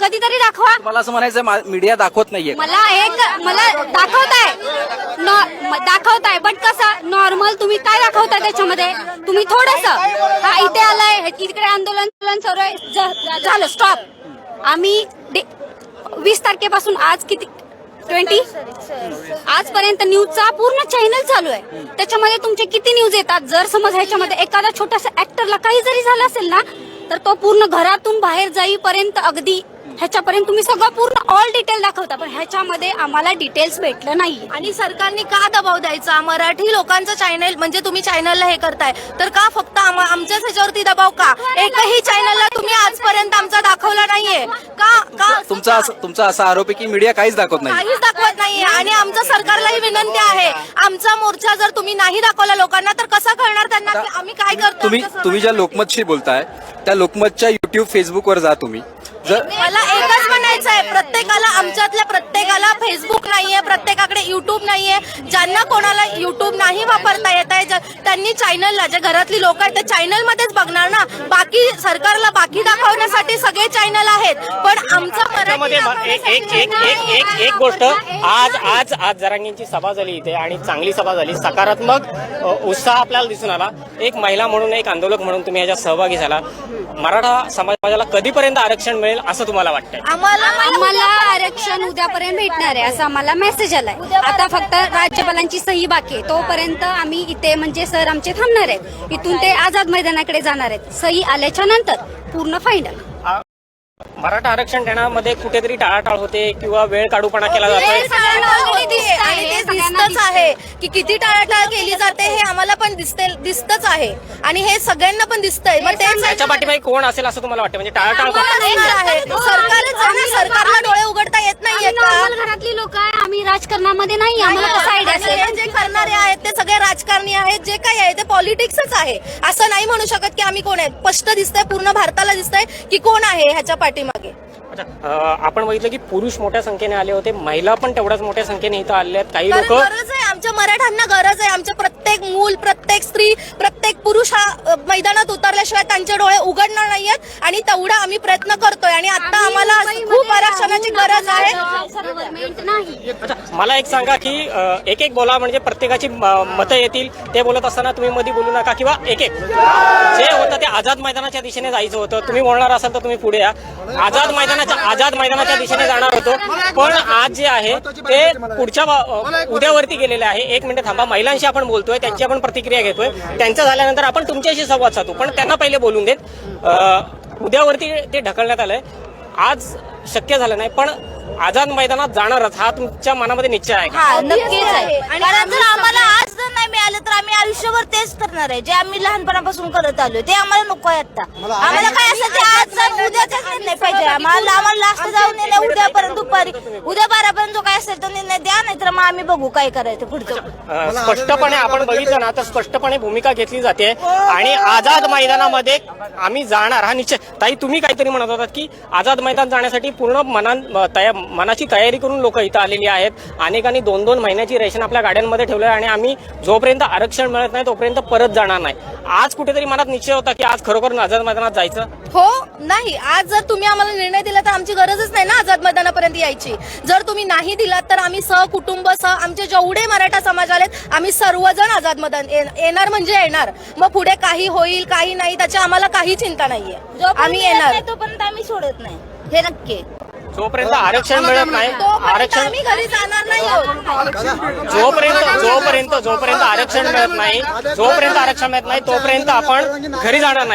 कधीतरी दाखवा. मला असं म्हणायचं मीडिया दाखवत नाहीये. मला एक मला दाखवताय. नॉ- दाखवताय बट कसं नॉर्मल तुम्ही काय दाखवताय त्याच्यामध्ये? तुम्ही थोडस हा इथे आलाय इकडे आंदोलन आंदोलन सुरू आहे. झालं स्टॉप आम्ही डे- वीस तारखेपासून आज किती ट्वेंटी आजपर्यंत न्यूजचा पूर्ण चॅनल चालू आहे. त्याच्यामध्ये तुमचे किती न्यूज येतात? जर समज ह्याच्यामध्ये एखादा छोटासा ऍक्टरला काही जरी झालं असेल ना तर तो पूर्ण घरातून बाहेर जाईपर्यंत अगदी ह्याच्यापर्यंत तुम्ही सगळं पूर्ण ऑल डिटेल दाखवता. पण ह्याच्यामध्ये आम्हाला डिटेल्स भेटलं नाही आणि सरकारने का दबाव द्यायचा? मराठी लोकांचं चॅनल म्हणजे तुम्ही चॅनलला हे करताय. तर का फक्त आम- आमच्याच ह्याच्यावरती दबाव का? एकही चॅनलला तुम्ही आजपर्यंत आमचा दाखवला नाहीये. का का तुमचा असं- तुमचा असा आरोप आहे की मीडिया काहीच दाखवत नाही. काहीच दाखवत नाहीये आणि आमचं सरकारलाही विनंती आहे. आमचा मोर्चा जर तुम्ही नाही दाखवला लोकांना तर कसा कळणार त्यांना? की आम्ही काय करतो? तुम्ही आमच्या तुम्ही ज्या लोकमतशी बोलताय त्या लोकमतच्या युट्यूब फेसबुकवर जा तुम्ही. मला एकच म्हणायचं आहे प्रत्येकाला आमच्यातल्या प्रत्येकाला फेसबुक नाहीये प्रत्येकाकडे युट्यूब नाहीये. ज्यांना कोणाला युट्यूब नाही वापरता येत आहे त्यांनी चॅनलला जे घरातली लोक आहेत ते चॅनल मध्येच बघणार ना. बाकी सरकारला बाकी दाखवण्यासाठी सगळे चॅनल आहेत. पण आमचं त्याच्यामध्ये एक एक एक एक एक एक गोष्ट आज आज आज जरांगींची सभा झाली इथे आणि चांगली सभा झाली. सकारात्मक अ, उत्साह आपल्याला दिसून आला. एक महिला म्हणून एक आंदोलक म्हणून तुम्ही याच्यात सहभागी झाला. मराठा समाजाला कधीपर्यंत आरक्षण मिळेल असं तुम्हाला वाटतंय? आम्हाला आम्हाला आरक्षण उद्यापर्यंत भेटणार आहे असं आम्हाला मेसेज आलाय. आता फक्त राज्यपालांची सही बाकी आहे. तोपर्यंत आम्ही इथे म्हणजे सर आमचे थांबणार आहेत. इथून ते आझाद मैदानाकडे जाणार आहेत. सही आल्याच्यानंतर पूर्ण फायनल मराठा आरक्षण देण्यामध्ये कुठेतरी टाळाटाळ होते किंवा वेळ काढूपणा केला जातोय? हे सगळ्यांना होते आणि ते दिसतच आहे की किती टाळाटाळ केली जाते हे आम्हाला पण दिसते दिसतच आहे. आणि हे सगळ्यांना पण दिसतंय. मग त्याच्या पाठीमागे कोण असेल असं तुम्हाला वाटतं? म्हणजे टाळाटाळ सरकारच आहे. सरकारला डोळे उघडता येत नाहीयेत का नॉर्मल घरातली राजकारणामध्ये नाही आम्हाला कसं आयडिया हे जे करणारे आहेत ते सगळे राजकारणी आहेत जे काही आहे ते पॉलिटिक्सच आहे. असं नाही म्हणू शकत की आम्ही कोण आहे स्पष्ट दिसतंय पूर्ण भारताला दिसतंय की कोण आहे ह्याच्या पाठीमागे. अच्छा, अ, आपण बघितलं की पुरुष मोठ्या संख्येने आले होते महिला पण तेवढ्याच मोठ्या संख्येने इथं आले आहेत. काही कारण लोक गरज आहे आमच्या मराठ्यांना गरज आहे आमच्या प्रत्येक मूल प्रत्येक स्त्री प्रत्येक पुरुष हा मैदानात उतरल्याशिवाय त्यांचे डोळे उघडणार नाहीयेत. आणि तेवढा आम्ही प्रयत्न करतोय. आणि आता आम्हाला खूप आरक्षणाची गरज आहे. मला एक सांगा की एक एक बोला म्हणजे प्रत्येकाची मतं येतील. ते बोलत असताना तुम्ही मध्ये बोलू नका किंवा एक एक जे होतं ते आझाद मैदानाच्या दिशेने जायचं होतं. तुम्ही बोलणार असाल तर तुम्ही पुढे या. आझाद मैदानाच्या आझाद मैदानाच्या दिशेने जाणार होतो. पण आज जे आहे ते पुढच्या उद्यावरती गेलेले आहे. एक मिनिट थांबा महिलांशी आपण बोलतोय त्यांची आपण प्रतिक्रिया घेतोय. त्यांचं झाल्यानंतर आपण तुमच्याशी संवाद साधू. पण त्यांना पहिले बोलून देत उद्यावरती ते ढकलण्यात आलंय. आज शक्य झालं नाही पण आझाद मैदानात जाणारच हा तुमच्या मनामध्ये निश्चय आहे का? हा नक्कीच आहे. आणि कारण जर आम्हाला आज जर नाही मिळालं तर आम्ही आयुष्यभर तेच करणार आहे. जे आम्ही लहानपणापासून करत आलो ते आम्हाला नको आहे आता आम्हाला काय असेल ते आज जाऊन निर्णय पाहिजे. आम्हाला आम्हाला लास्ट जाऊन निर्णय उद्यापर्यंत दुपारी. उद्या बारापर्यंत जो काय असेल तो निर्णय द्या नाही तर मग आम्ही बघू काय करायचं पुढचं. अ, स्पष्टपणे आपण बघितलं ना तर स्पष्टपणे भूमिका घेतली जाते. आणि आझाद मैदानामध्ये आम्ही जाणार. हा निश्चय. ताई तुम्ही काहीतरी म्हणत होतात की आझाद मैदान जाण्यासाठी पूर्ण मनान तया मनाची तयारी करून लोक इथं आलेली आहेत. अनेकांनी दोन दोन महिन्याची रेशन आपल्या गाड्यांमध्ये ठेवलं आणि आम्ही जोपर्यंत आरक्षण मिळत नाही तोपर्यंत परत जाणार नाही. आज कुठेतरी मनात निश्चय होता की आज खरोखर आझाद मैदानात जायचं? हो नाही. आज जर तुम्ही आम्हाला निर्णय दिला तर आमची गरजच नाही ना आझाद मैदानापर्यंत यायची. जर तुम्ही नाही दिलात तर आम्ही सहकुटुंब सह आमचे जेवढे मराठा समाज आलेत आम्ही सर्वजण आझाद मैदान येणार म्हणजे येणार. मग पुढे काही होईल काही नाही त्याची आम्हाला काही चिंता नाहीये. आम्ही येणार. नाही तोपर्यंत आम्ही सोडत नाही. हे नक्की. जोपर्यंत आरक्षण मिळत नाही आरक्षण आम्ही घरी जाणार नाही जोपर्यंत जोपर्यंत जोपर्यंत आरक्षण मिळत नाही जोपर्यंत आरक्षण मिळत नाही तोपर्यंत आपण घरी जाणार नाही.